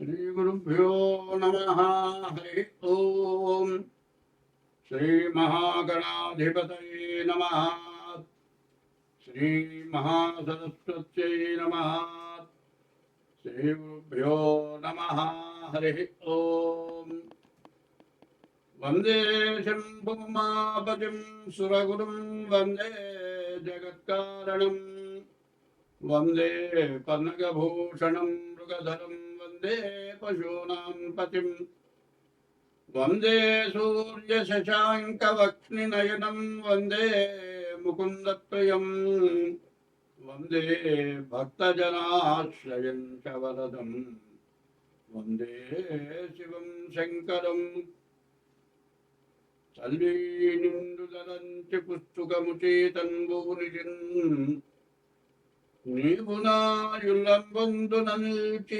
శ్రీగురుభ్యో నమ హరి ఓం శ్రీమహాగణాధిపతయే నమ శ్రీమహాసరస్వత్యై నమ శ్రీగురుభ్యో నమ హరి ఓం వందే శంభుమాపతిం సురగురుం వందే జగత్కారణం వందే పన్నగభూషణం మృగధరం वन्दे पशूनां पतिं वन्दे सूर्यशशाङ्कवक्ष्णिनयनं वन्दे मुकुन्दप्रियं वन्दे भक्तजनाश्रयं च वरदं वन्दे शिवं शङ्करम् తల్లి నిండుదలంచి పుస్తుకముచి తన్బూనిజిన్ నీవు నాయుల్లంబొందున నిల్చి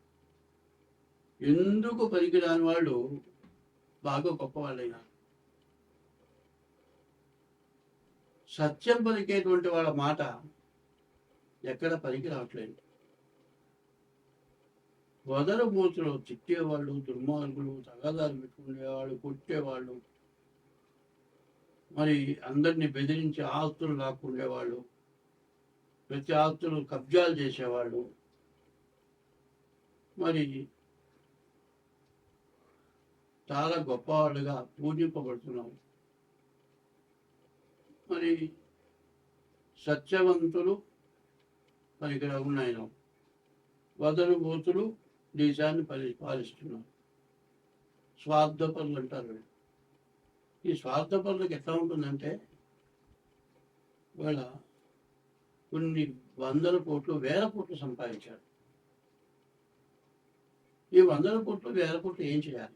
ఎందుకు పనికిరాని వాళ్ళు బాగా గొప్పవాళ్ళైనారు సత్యం పలికేటువంటి వాళ్ళ మాట ఎక్కడ పనికి రావట్లేదు. వదరు మూతులు తిట్టేవాళ్ళు దుర్మార్గులు తగాదాలు పెట్టుకునేవాళ్ళు కొట్టేవాళ్ళు మరి అందరినీ బెదిరించి ఆస్తులు లాక్కుండేవాళ్ళు ప్రతి ఆస్తులు కబ్జాలు చేసేవాళ్ళు మరి చాలా గొప్పవాళ్ళుగా పూజింపబడుతున్నాము మరి సత్యవంతులు మరి ఇక్కడ ఉన్నాయి. వదలు బోతులు దేశాన్ని పరి పాలిస్తున్నారు. స్వార్థ పనులు అంటారు ఈ స్వార్థ పనులకు ఎట్లా ఉంటుందంటే వాళ్ళ కొన్ని వందల కోట్లు వేల కోట్లు సంపాదించారు. ఈ వందల కోట్లు వేల కోట్లు ఏం చేయాలి?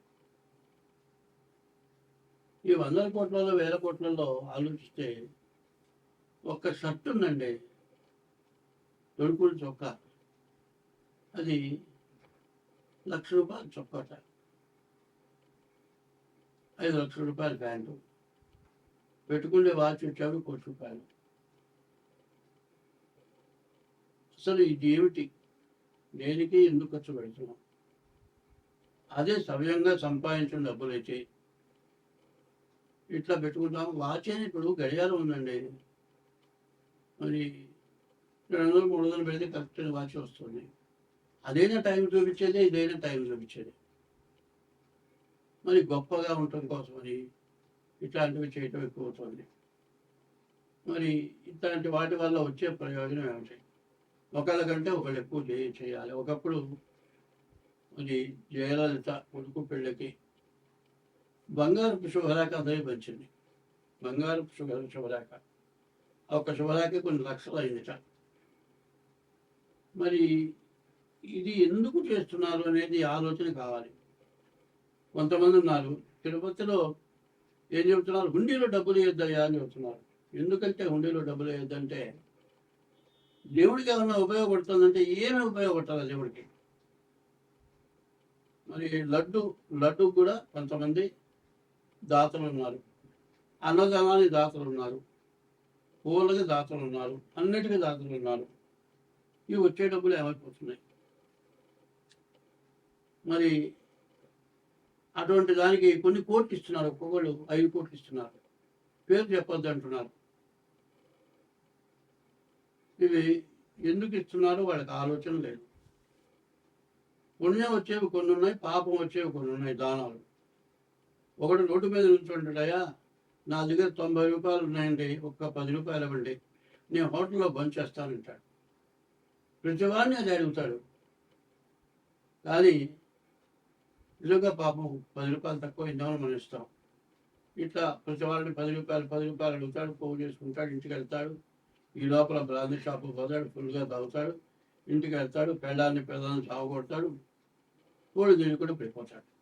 ఈ వందల కోట్లలో వేల కోట్లలో ఆలోచిస్తే ఒక్క షర్ట్ ఉందండి. తొడుకులు చొక్కా. అది లక్ష రూపాయలు చొక్కట ఐదు లక్షల రూపాయలు ప్యాంటు. పెట్టుకునే వాచ్ వచ్చాడు కోటి రూపాయలు. అసలు ఇది ఏమిటి దేనికి ఎందుకు ఖర్చు పెడుతున్నాం? అదే సవ్యంగా సంపాదించిన డబ్బులు అయితే ఇట్లా పెట్టుకుంటాం వాచ్ అని ఇప్పుడు గడియారం ఉందండి. మరి రెండు వందలు మూడు వందలు పెడితే కరెక్ట్ వాచ్ వస్తుంది. అదైనా టైం చూపించేది ఇదైనా టైం చూపించేది. మరి గొప్పగా ఉండటం కోసమని ఇట్లాంటివి చేయటం ఎక్కువ అవుతుంది మరి ఇట్లాంటి వాటి వల్ల వచ్చే ప్రయోజనం ఏమిటి? ఒకళ్ళకంటే ఒకళ్ళు ఎక్కువ చేయాలి. ఒకప్పుడు మరి జయలలిత కొడుకు పెళ్ళకి బంగారపు శుభరేఖ అదే బంగారపు శుభ శుభరేఖ ఆ ఒక శుభరేఖ కొన్ని లక్షలు అయిందిట మరి ఇది ఎందుకు చేస్తున్నారు అనేది ఆలోచన కావాలి. కొంతమంది ఉన్నారు తిరుపతిలో ఏం చెబుతున్నారు? హుండీలో డబ్బులు వేయొద్దయ్యా అని చెబుతున్నారు. ఎందుకంటే హుండీలో డబ్బులు వేయొద్దంటే దేవుడికి ఏమైనా ఉపయోగపడుతుందంటే ఏమి ఉపయోగపడుతుంది దేవుడికి? మరి లడ్డు లడ్డు కూడా కొంతమంది దాతలు ఉన్నారు. అన్నదానానికి దాతలు ఉన్నారు. పూలకి దాతలు ఉన్నారు. అన్నిటికీ దాతలు ఉన్నారు. ఇవి వచ్చే డబ్బులు ఏమైపోతున్నాయి? మరి అటువంటి దానికి కొన్ని కోట్లు ఇస్తున్నారు. ఒక్కొక్కరు ఐదు కోట్లు ఇస్తున్నారు. పేరు చెప్పొద్దు అంటున్నారు. ఇవి ఎందుకు ఇస్తున్నారో? వాళ్ళకి ఆలోచన లేదు. పుణ్యం వచ్చేవి కొన్ని ఉన్నాయి పాపం వచ్చేవి కొన్ని ఉన్నాయి దానాలు. ఒకడు రోడ్డు మీద నుంచుంటాడయా నా దగ్గర తొంభై రూపాయలు ఉన్నాయండి ఒక్క పది రూపాయలు ఇవ్వండి నేను హోటల్లో బంద్ చేస్తానంటాడు. ప్రతివాడిని అది అడుగుతాడు. కానీ నిజంగా పాపం పది రూపాయలు తక్కువ ఇందామని మనం ఇస్తాం ఇట్లా ప్రతి వాళ్ళని పది రూపాయలు పది రూపాయలు అడుగుతాడు ఫోన్ చేసుకుంటాడు ఇంటికి వెళ్తాడు. ఈ లోపల బ్రాందీ షాపు పోతాడు ఫుల్గా తాగుతాడు ఇంటికి వెళ్తాడు పెళ్ళాన్ని పెళ్ళాన్ని సాగు కొడతాడు కోడి దీని కూడా పడిపోతాడు.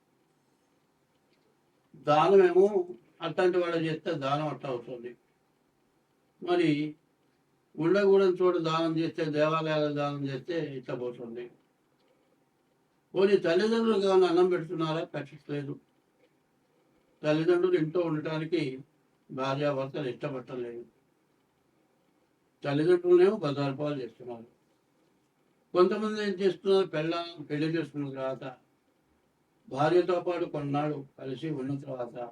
దానమేమో అట్లాంటి వాళ్ళు చేస్తే దానం అట్లా అవుతుంది. మరి ఉండకూడని చోట దానం చేస్తే దేవాలయాల దానం చేస్తే ఇట్లా పోతుంది. పోనీ తల్లిదండ్రులు కానీ అన్నం పెడుతున్నారా? పెట్టట్లేదు. తల్లిదండ్రులు ఇంట్లో ఉండటానికి భార్యాభర్తలు ఇష్టపట్టలేదు తల్లిదండ్రులనేమో బజార్పాలు చేస్తున్నారు. కొంతమంది ఏం చేస్తున్నారు? పెళ్ళ పెళ్ళి చేసుకున్న తర్వాత భార్యతో పాటు కొన్నాళ్ళు కలిసి ఉన్న తర్వాత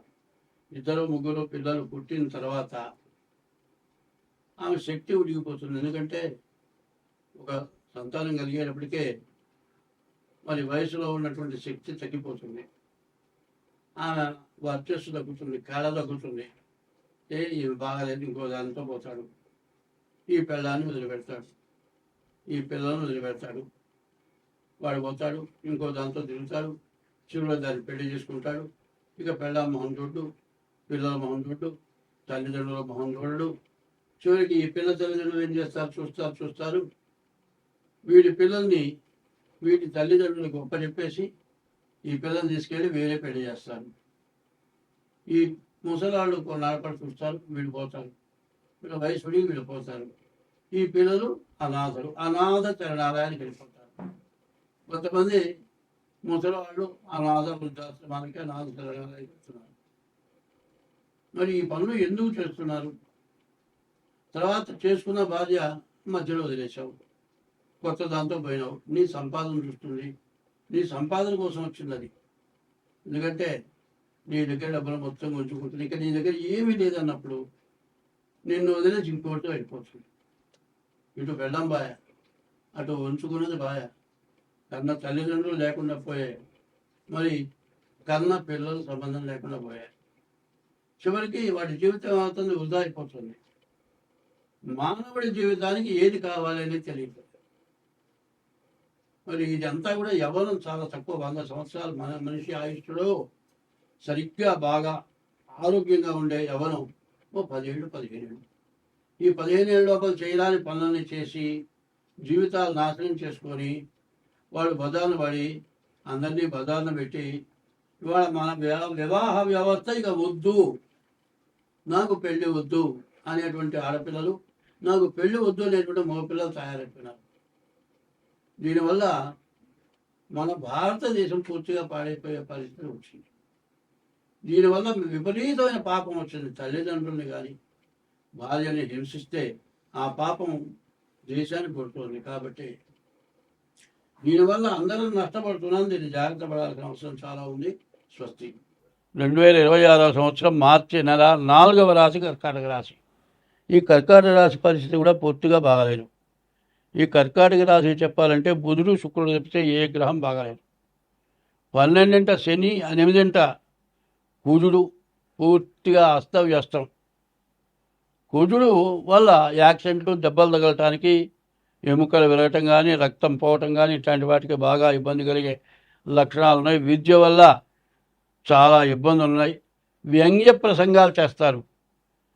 ఇద్దరు ముగ్గురు పిల్లలు పుట్టిన తర్వాత ఆమె శక్తి ఉడిగిపోతుంది. ఎందుకంటే ఒక సంతానం కలిగేటప్పటికే మరి వయసులో ఉన్నటువంటి శక్తి తగ్గిపోతుంది. ఆమె వర్చస్సు తగ్గుతుంది కళ తగ్గుతుంది. ఏ ఇవి బాగాలేదు ఇంకో దానితో పోతాడు. ఈ పిల్లాన్ని వదిలిపెడతాడు. ఈ పిల్లలను వదిలిపెడతాడు. వాడు పోతాడు ఇంకో దాంతో తిరుగుతాడు చివరిలో దాన్ని పెళ్ళి చేసుకుంటాడు. ఇక పెళ్ళ మొహం చూడు పిల్లల మొహం చూడు తల్లిదండ్రుల మొహం చూడడు చివరికి ఈ పిల్ల తల్లిదండ్రులు ఏం చేస్తారు? చూస్తారు చూస్తారు. వీడి పిల్లల్ని వీటి తల్లిదండ్రులు గొప్ప చెప్పేసి ఈ పిల్లల్ని తీసుకెళ్ళి వేరే పెళ్ళి చేస్తారు. ఈ ముసలాళ్ళు కొన్నాళ్ళపడి చూస్తారు వీళ్ళు పోతారు వీళ్ళ వయసు వీళ్ళు పోతారు ఈ పిల్లలు అనాథలు. అనాథ చరణాలయానికి వెళ్ళిపోతారు. కొంతమంది ముసలివాళ్ళు అనాథ వృద్ధాశ్రమానికి అనాథ చరణాలయానికి అయిపోతున్నారు. మరి ఈ పనులు ఎందుకు చేస్తున్నారు? తర్వాత చేసుకున్న భార్య మధ్యలో వదిలేసావు కొత్త దాంతో పోయినావు. నీ సంపాదన చూస్తుంది. నీ సంపాదన కోసం వచ్చింది అది ఎందుకంటే నీ దగ్గర డబ్బులు మొత్తం ఉంచుకుంటుంది ఇక నీ దగ్గర ఏమీ లేదన్నప్పుడు నిన్ను వదిలేసి ఇంకోటితో వెళ్ళిపోతుంది. ఇటు వెళ్ళం బాయ అటు ఉంచుకున్నది బాయా. కన్న తల్లిదండ్రులు లేకుండా పోయాయి మరి కన్న పిల్లలు సంబంధం లేకుండా పోయాయి చివరికి వాటి జీవితం అవుతుంది వృధాయిపోతుంది మానవుడి జీవితానికి ఏది కావాలని తెలియదు. మరి ఇదంతా కూడా యవ్వనం చాలా తక్కువ వంద సంవత్సరాలు మన మనిషి ఆయుష్లో సరిగ్గా బాగా ఆరోగ్యంగా ఉండే యవ్వనం ఓ పదిహేడు పదిహేను ఏళ్ళు ఈ పదిహేను ఏళ్ళ లోపల చేయడానికి పనులని చేసి జీవితాలు నాశనం చేసుకొని వాళ్ళు బదాన పడి అందరినీ బదాన పెట్టి ఇవాళ మన వివాహ వ్యవస్థ ఇక వద్దు. నాకు పెళ్ళి వద్దు అనేటువంటి ఆడపిల్లలు నాకు పెళ్ళి వద్దు అనేటువంటి మగపిల్లలు తయారైపోయినారు. దీనివల్ల మన భారతదేశం పూర్తిగా పాడైపోయే పరిస్థితి వచ్చింది. దీనివల్ల విపరీతమైన పాపం వచ్చింది తల్లిదండ్రుల్ని కానీ భార్యని హింసిస్తే ఆ పాపం దేశాన్ని కొడుతుంది. కాబట్టి దీనివల్ల అందరం నష్టపడుతున్నాం. దీన్ని జాగ్రత్త పడాల్సిన అవసరం చాలా ఉంది. స్వస్తి. రెండు వేల ఇరవై ఆరో సంవత్సరం మార్చి నెల నాలుగవ రాశి కర్కాటక రాశి. ఈ కర్కాటక రాశి పరిస్థితి కూడా పూర్తిగా బాగాలేదు. ఈ కర్కాటక రాశి చెప్పాలంటే బుధుడు శుక్రుడు చెప్తే ఏ గ్రహం బాగాలేదు. పన్నెండింట శని ఎనిమిదింట కుజుడు పూర్తిగా అస్తవ్యస్తం. కుజుడు వల్ల యాక్సిడెంట్లు దెబ్బలు తగలటానికి ఎముకలు విరగటం కానీ రక్తం పోవటం కానీ ఇట్లాంటి వాటికి బాగా ఇబ్బంది కలిగే లక్షణాలు ఉన్నాయి. విద్య వల్ల చాలా ఇబ్బందులు ఉన్నాయి. వ్యంగ్య ప్రసంగాలు చేస్తారు.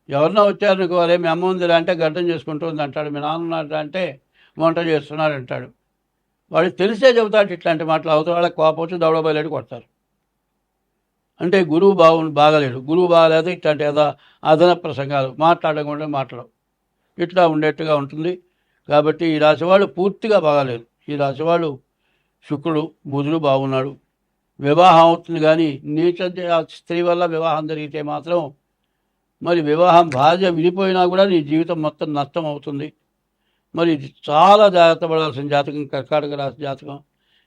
ఎవరినో వచ్చారు నీకు అరే మీ అమ్మ ఉందిరా అంటే గడ్డం చేసుకుంటుంది అంటాడు. మీ నాన్న అంటే వంట చేస్తున్నారు అంటాడు. వాడికి తెలిసే చెబుతాడు ఇట్లాంటి మాటలు. అవతల వాళ్ళకి కోపం వచ్చి కొడతారు. అంటే గురువు బాగు బాగలేడు. గురువు బాగలేదు ఇట్లాంటి ఏదో అదన ప్రసంగాలు. మాట్లాడకుండా మాట్లాడవు. ఇట్లా ఉండేట్టుగా ఉంటుంది. కాబట్టి ఈ రాశి వాళ్ళు పూర్తిగా బాగాలేదు ఈ రాశి వాళ్ళు శుక్రుడు బుధుడు బాగున్నాడు. వివాహం అవుతుంది కానీ నీచ స్త్రీ వల్ల వివాహం జరిగితే మాత్రం మరి వివాహం భార్య విడిపోయినా కూడా నీ జీవితం మొత్తం నష్టం అవుతుంది. మరి ఇది చాలా జాగ్రత్త పడాల్సిన జాతకం కర్కాటక రాశి జాతకం.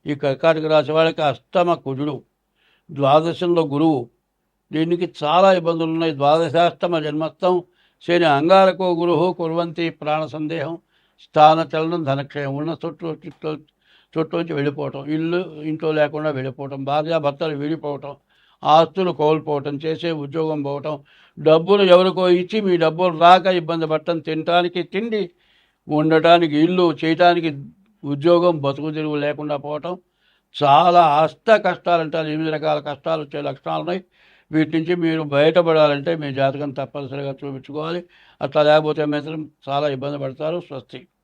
ఈ కర్కాటక రాశి వాళ్ళకి అష్టమ కుజుడు ద్వాదశంలో గురువు. దీనికి చాలా ఇబ్బందులు ఉన్నాయి. ద్వాదశాష్టమ జన్మత్తం శని అంగారకో గురువు కుర్వంతి ప్రాణ సందేహం. స్థాన చలనం ధనక్షయం ఉన్న చుట్టూ చుట్టూ చుట్టూంచి వెళ్ళిపోవటం ఇల్లు ఇంట్లో లేకుండా వెళ్ళిపోవటం భార్యాభర్తలు విడిపోవటం ఆస్తులు కోల్పోవటం చేసే ఉద్యోగం పోవటం డబ్బులు ఎవరికో ఇచ్చి మీ డబ్బులు రాక ఇబ్బంది పడటం తినటానికి తిండి ఉండటానికి ఇల్లు చేయటానికి ఉద్యోగం బతుకు తిరుగు లేకుండా పోవటం చాలా అష్ట కష్టాలు అంటారు. ఎనిమిది రకాల కష్టాలు వచ్చే లక్షణాలు ఉన్నాయి. వీటి నుంచి మీరు బయటపడాలంటే మీ జాతకం తప్పనిసరిగా చూపించుకోవాలి. అట్లా లేకపోతే మాత్రం చాలా ఇబ్బంది పడతారు. స్వస్తి.